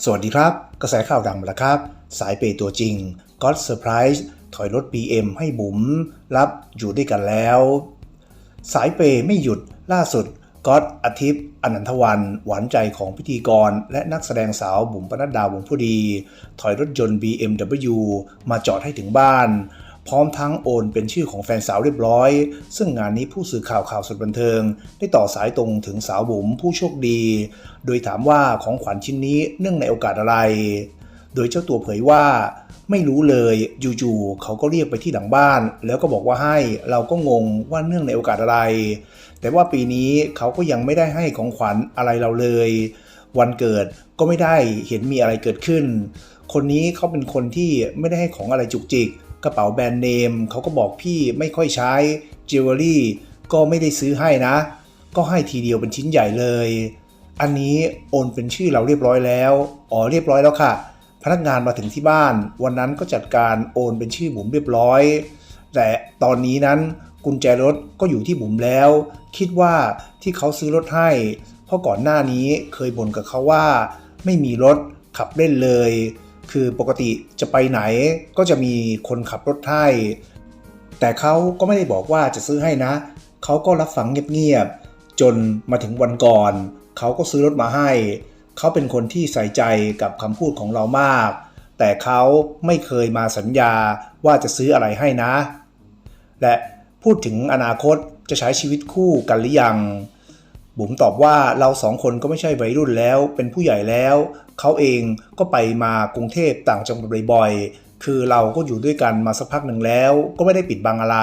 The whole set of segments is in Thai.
สวัสดีครับ กระแสข่าวดังแล้วครับ สายเปย์ตัวจริงก็ d เซอร์ไพรส์ถอยรถ BM ให้บุ๋มรับอยู่ด้วยกันแล้ว สายเปย์ไม่หยุดล่าสุดก๊อตอาทิตย์อนันทวัน หวานใจของพิธีกร และนักแสดงสาวบุ๋มปนัดดาวงผู้ดี ถอยรถยนต์ BMW มาจอดให้ถึงบ้าน พร้อมทั้งโอนเป็นชื่อของแฟนสาวเรียบร้อย ซึ่งงานนี้ผู้สื่อข่าวข่าวสุดบันเทิง ได้ต่อสายตรงถึงสาวบุ๋มผู้โชคดี โดยถามว่าของขวัญชิ้นนี้เนื่องในโอกาสอะไร โดยเจ้าตัวเผยว่าไม่รู้เลยอยู่ๆเขาก็เรียกไปที่หลังบ้าน แล้วก็บอกว่าให้เราก็งงว่าเนื่องในโอกาสอะไร แต่ว่าปีนี้เขาก็ยังไม่ได้ให้ของขวัญอะไรเราเลย วันเกิดก็ไม่ได้เห็นมีอะไรเกิดขึ้น คนนี้เขาเป็นคนที่ไม่ได้ให้ของอะไรจุกจิก กระเป๋าแบรนด์เนมเขาก็บอกพี่ไม่ค่อยใช้จิวเวลรี่ก็ไม่ได้ซื้อให้นะ ก็ให้ทีเดียวเป็นชิ้นใหญ่เลย อันนี้โอนเป็นชื่อเราเรียบร้อยแล้วอ๋อเรียบร้อยแล้วค่ะ พนักงานมาถึงที่บ้าน วันนั้นก็จัดการโอนเป็นชื่อบุ๋มเรียบร้อย แต่ตอนนี้นั้นกุญแจรถก็อยู่ที่บุ๋มแล้ว คิดว่าที่เขาซื้อรถให้เพราะก่อนหน้านี้เคยบ่นกับเขาว่า ไม่มีรถขับเล่นเลย คือปกติจะไปไหนก็จะมีคนขับรถให้แต่เขาก็ไม่ได้บอกว่าจะซื้อให้นะ เขาก็รับฟังเงียบๆ จนมาถึงวันก่อน เขาก็ซื้อรถมาให้ เขาเป็นคนที่ใส่ใจกับคำพูดของเรามาก แต่เขาไม่เคยมาสัญญาว่าจะซื้ออะไรให้นะ และพูดถึงอนาคตจะใช้ชีวิตคู่กันหรือยัง บุ๋มตอบว่าเราสองคนก็ไม่ใช่วัยรุ่นแล้ว เป็นผู้ใหญ่แล้ว เขาเองก็ไปมากรุงเทพต่างจังหวัดบ่อยๆ คือเราก็อยู่ด้วยกันมาสักพักหนึ่งแล้ว ก็ไม่ได้ปิดบังอะไร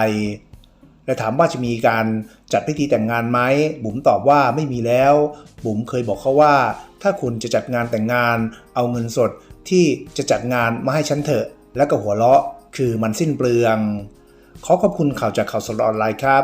และถามว่าจะมีการจัดพิธีแต่งงานไหม บุ๋มตอบว่าไม่มีแล้ว บุ๋มเคยบอกเขาว่า ถ้าคุณจะจัดงานแต่งงาน เอาเงินสดที่จะจัดงานมาให้ฉันเถอะ แล้วก็หัวเราะ คือมันสิ้นเปลือง ขอขอบคุณข่าวจากข่าวสดออนไลน์ครับ